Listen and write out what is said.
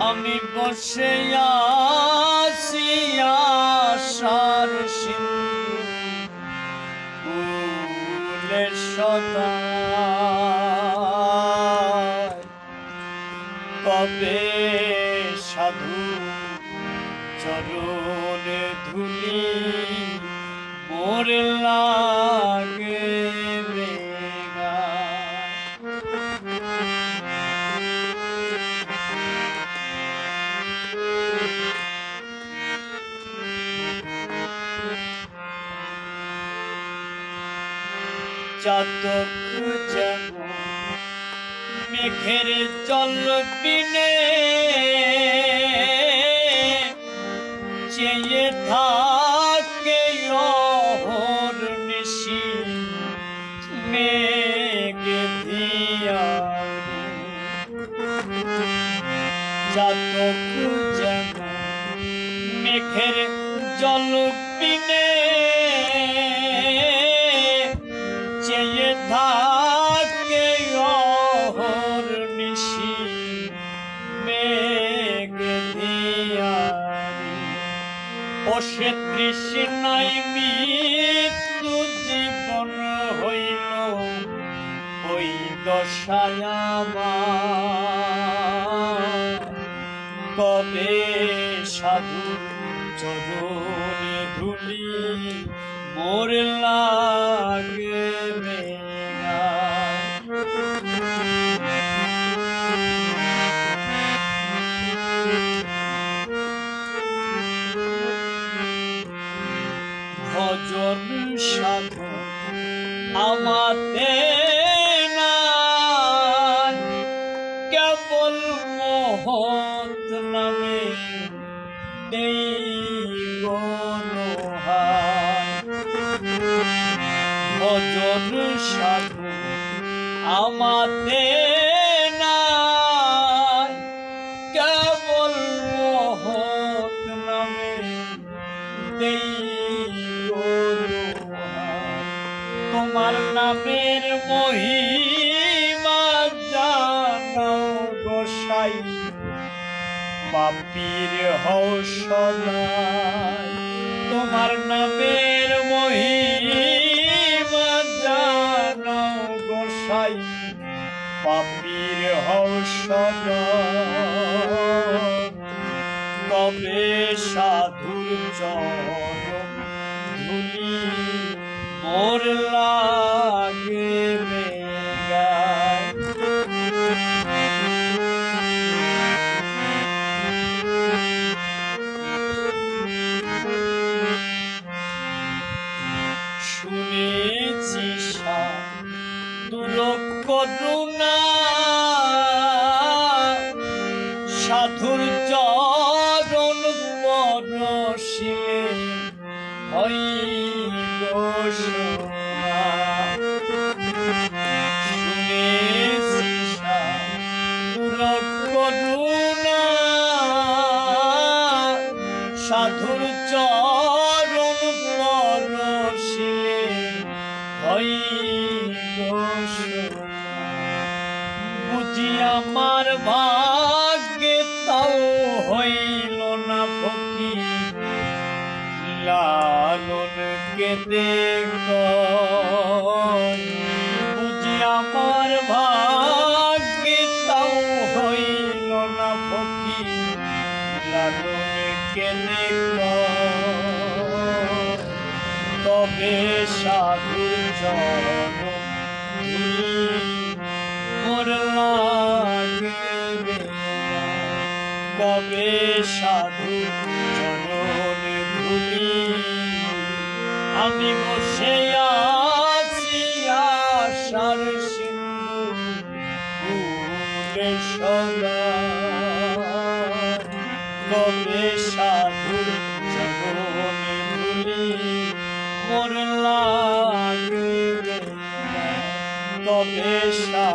আমি বসে আছি আশার সিন্ধু ফুলে সদা কবে সাধু চরণে ধুলি মোর চাতক যেমন মেঘের জল বিনে চেয়ে থাকে অহর নিশি, মেঘ দিয়া। চাতক যেমন মেঘের জল বিনে সে তৃষ্ণাই মৃত্যু জীবন হইল ওই দশায় কবে সাধু চরণে ধুলি মোর লাগে ভজন সাধু নাই। কেবল মহৎ নামে সাধু আমাদের নামের মহিমা জানো গোসাই। পাপির তোমার নামের মহিমা জানো গোসাই। পাপির সদাই কবে সাধুর চরণ ধুলি মোর করুণা সাধুর চরণ পরশিলে হই করুণা কেঁদে বুঝি আমার ভাগ্যে তাও হইল না ফকি লালন কেঁদে তবে সাধু চরণ মোর লাগবে কবে সাধু আমি বসে আছি আশার সিন্ধু সদা কবে সাধু চরণ ধুলি মোর লাগবে তবে সা